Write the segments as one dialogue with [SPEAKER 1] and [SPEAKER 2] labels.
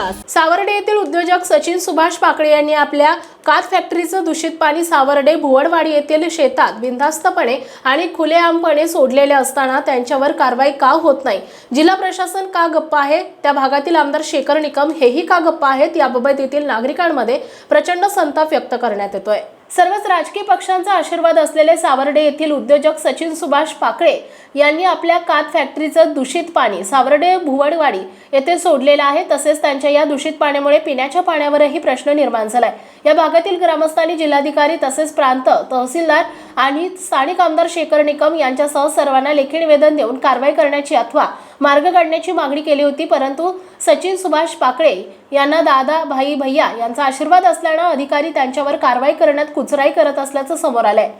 [SPEAKER 1] तास. सावर्डे येथील उद्योजक सचिन सुभाष पाकळे यांनी आपल्या कात फॅक्टरीचं दूषित पाणी सावर्डे भुवडवाडी येथील शेतात बिनधास्तपणे आणि खुलेआमपणे सोडलेले असताना त्यांच्यावर कारवाई का होत नाही? जिल्हा प्रशासन का गप्प आहे? त्या भागातील आमदार शेखर निकम हेही का गप्प आहेत? याबाबत येथील नागरिकांमध्ये प्रचंड संताप व्यक्त करण्यात येतोय. सर्वच राजकीय पक्षांचा आशीर्वाद असलेले सावर्डे येथील उद्योजक सचिन सुभाष पाकळे यांनी आपल्या कात फॅक्टरीचं दूषित पाणी सावर्डे भुवडवाडी येथे सोडलेलं आहे. तसेच त्यांच्या या दूषित पाण्यामुळे पिण्याच्या पाण्यावरही प्रश्न निर्माण झालाय. या भागातील ग्रामस्थांनी जिल्हाधिकारी तसेच प्रांत तहसीलदार आणि स्थानिक आमदार शेखर निकम यांच्यासह सर्वांना लेखी निवेदन देऊन कारवाई करण्याची अथवा मार्ग काढण्याची मागणी केली होती परंतु सचिन सुभाष पाकळे यांना दादा भाई भैया यांचा आशीर्वाद असल्यानं अधिकारी त्यांच्यावर कारवाई करण्यात कुचराई करत असल्याचं समोर आलंय.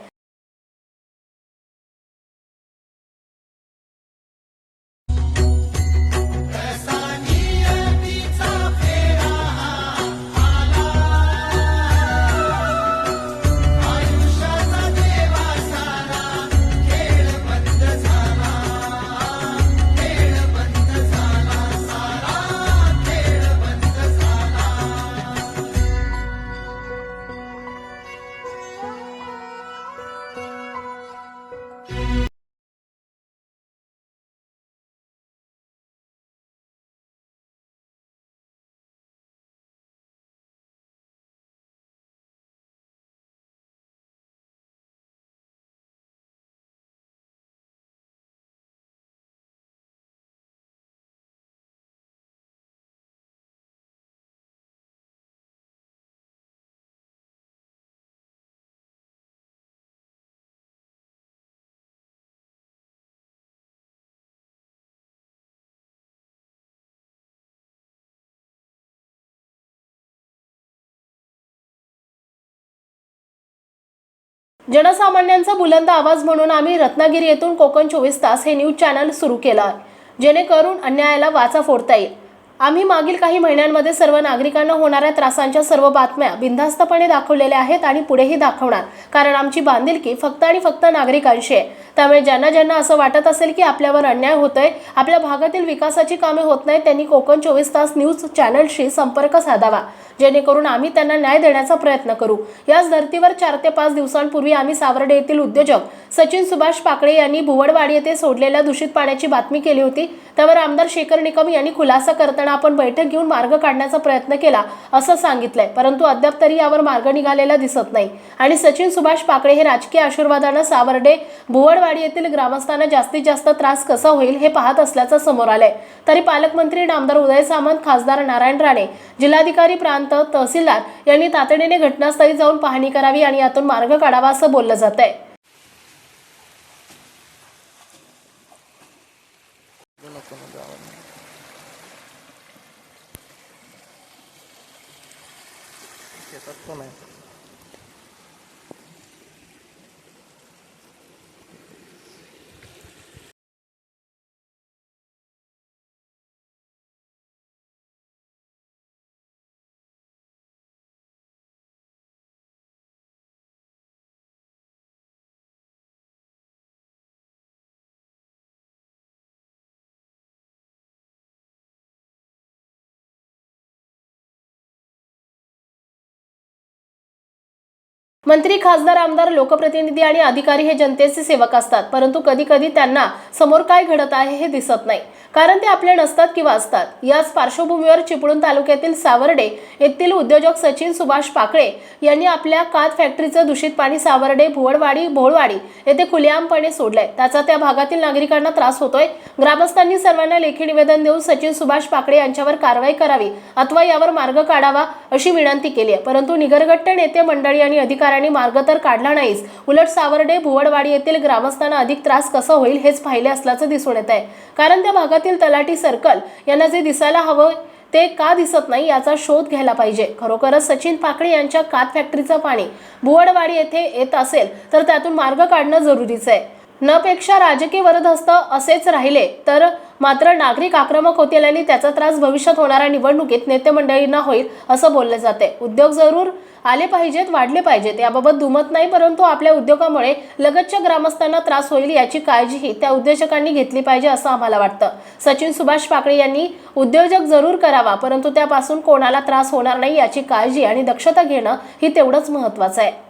[SPEAKER 1] जनसामान्यांचा बुलंद आवाज म्हणून आम्ही रत्नागिरी येथून कोकण चोवीस तास हे न्यूज चॅनल सुरू केलं आहे जेणेकरून अन्यायाला वाचा फोडता येईल. आम्ही मागील काही महिन्यांमध्ये सर्व नागरिकांना होणाऱ्या त्रासांच्या सर्व बातम्या बिनधास्तपणे दाखवलेल्या आहेत आणि पुढेही दाखवणार कारण आमची बांधिलकी फक्त आणि फक्त नागरिकांशी आहे. त्यामुळे ज्यांना ज्यांना असं वाटत असेल की आपल्यावर अन्याय होतोय आपल्या भागातील विकासाची कामे होत नाहीत त्यांनी कोकण चोवीस तास न्यूज चॅनलशी संपर्क साधावा. जेणेकरून आम्ही त्यांना न्याय देण्याचा प्रयत्न करू. याच धर्तीवर चार ते पाच दिवसांपूर्वी आम्ही सावर्डे येथील उद्योजक सचिन सुभाष पाकळे यांनी भुवडवाडी येथे सोडलेल्या दूषित पाण्याची बातमी केली होती. त्यावर आमदार शेखर निकम यांनी खुलासा करताना आपण बैठक घेऊन मार्ग काढण्याचा प्रयत्न केला असं सांगितलंय. परंतु अद्याप तरी यावर मार्ग निघालेला दिसत नाही. आणि सचिन सुभाष पाकळे हे राजकीय आशीर्वादानं सावर्डे भुवडवाडी येथील ग्रामस्थांना जास्तीत जास्त त्रास कसा होईल हे पाहत असल्याचं समोर आलंय. तरी पालकमंत्री नामदार उदय सामंत खासदार नारायण राणे जिल्हाधिकारी प्रांत तहसीलदार यांनी तातडीने घटनास्थळी जाऊन पाहणी करावी आणि यातून मार्ग काढावा असं बोललं जात आहे
[SPEAKER 2] शेतात
[SPEAKER 1] मंत्री खासदार आमदार लोकप्रतिनिधी आणि अधिकारी हे जनतेचे सेवक असतात. परंतु कधी कधी त्यांना समोर काय घडत आहे हे दिसत नाही. कारण ते आपले नसतात किंवा असतात. याच पार्श्वभूमीवर चिपळूण तालुक्यातील सावर्डे येथील उद्योजक सचिन सुभाष पाकळे यांनी आपल्या कात फॅक्टरीचं दूषित पाणी सावर्डे भुवडवाडी भोळवाडी येथे खुलेआमपणे सोडलंय. त्याचा त्या भागातील नागरिकांना त्रास होतोय. ग्रामस्थांनी सर्वांना लेखी निवेदन देऊन सचिन सुभाष पाकळे यांच्यावर कारवाई करावी अथवा यावर मार्ग काढावा अशी विनंती केली आहे. परंतु निगरगट्ट नेते मंडळी आणि अधिकारी अधिकाऱ्यांनी मार्ग तर काढला नाहीच. उलट सावर्डे भुवडवाडी येथील ग्रामस्थांना अधिक त्रास कसा होईल हेच पाहिले असल्याचं दिसून येत आहे कारण त्या भागातील तलाठी सर्कल यांना जे दिसायला हवं ते का दिसत नाही याचा शोध घ्यायला पाहिजे. खरोखरच सचिन पाकळे यांच्या कात फॅक्टरीचं पाणी भुवडवाडी येथे येत असेल तर त्यातून मार्ग काढणं जरुरीचं आहे. न पेक्षा राजकीय वरदहस्त असेच राहिले तर मात्र नागरिक आक्रमक होतील आणि त्याचा त्रास भविष्यात होणाऱ्या निवडणुकीत नेते मंडळींना होईल असं बोलले जाते. उद्योग जरूर आले पाहिजेत वाढले पाहिजेत याबाबत दुमत नाही परंतु आपल्या उद्योगामुळे लगतच्या ग्रामस्थांना त्रास होईल याची काळजीही त्या उद्योजकांनी घेतली पाहिजे असं आम्हाला वाटतं. सचिन सुभाष पाकळे यांनी उद्योजक जरूर करावा परंतु त्यापासून कोणाला त्रास होणार नाही याची काळजी आणि दक्षता घेणं ही तेवढंच महत्वाचं आहे.